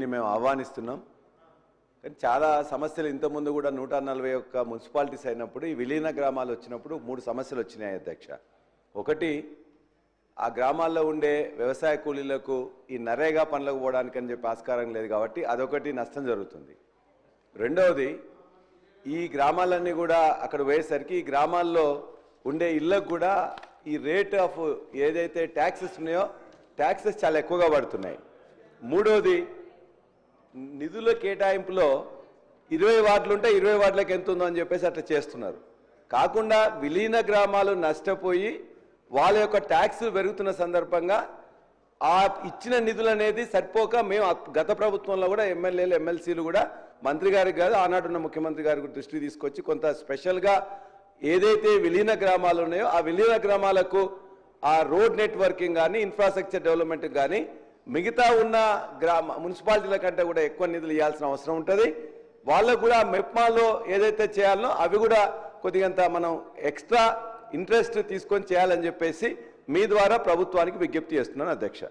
దీన్ని మేము ఆహ్వానిస్తున్నాం. కానీ చాలా సమస్యలు ఇంతకుముందు కూడా నూట నలభై ఒక్క మున్సిపాలిటీస్ అయినప్పుడు ఈ విలీన గ్రామాలు వచ్చినప్పుడు మూడు సమస్యలు వచ్చినాయి అధ్యక్ష. ఒకటి ఆ గ్రామాల్లో ఉండే వ్యవసాయ కూలీలకు ఈ నరేగా పనులకు పోవడానికి అని చెప్పి ఆస్కారం లేదు కాబట్టి అదొకటి నష్టం జరుగుతుంది. రెండవది ఈ గ్రామాలన్నీ కూడా అక్కడ పోయేసరికి ఈ గ్రామాల్లో ఉండే ఇళ్ళకు కూడా ఈ రేట్ ఆఫ్ ఏదైతే ట్యాక్సెస్ ఉన్నాయో ట్యాక్సెస్ చాలా ఎక్కువగా పడుతున్నాయి. మూడవది నిధుల కేటాయింపులో ఇరవై వార్డులు ఉంటే ఇరవై వార్డులకు ఎంత ఉందో అని చెప్పేసి అట్లా చేస్తున్నారు. కాకుండా విలీన గ్రామాలు నష్టపోయి వాళ్ళ యొక్క ట్యాక్సులు పెరుగుతున్న సందర్భంగా ఆ ఇచ్చిన నిధులు అనేది సరిపోక మేము గత ప్రభుత్వంలో కూడా ఎమ్మెల్యేలు ఎమ్మెల్సీలు కూడా మంత్రి గారికి కాదు ఆనాడున్న ముఖ్యమంత్రి గారి దృష్టి తీసుకొచ్చి కొంత స్పెషల్గా ఏదైతే విలీన గ్రామాలు ఉన్నాయో ఆ విలీన గ్రామాలకు ఆ రోడ్ నెట్వర్కింగ్ కానీ ఇన్ఫ్రాస్ట్రక్చర్ డెవలప్మెంట్ కానీ మిగతా ఉన్న గ్రామ మున్సిపాలిటీల కంటే కూడా ఎక్కువ నిధులు ఇవ్వాల్సిన అవసరం ఉంటుంది. వాళ్ళకు కూడా మెప్మాలో ఏదైతే చేయాలనో అవి కూడా కొద్దిగంత మనం ఎక్స్ట్రా ఇంట్రెస్ట్ తీసుకొని చేయాలని చెప్పేసి మీ ద్వారా ప్రభుత్వానికి విజ్ఞప్తి చేస్తున్నాను అధ్యక్ష.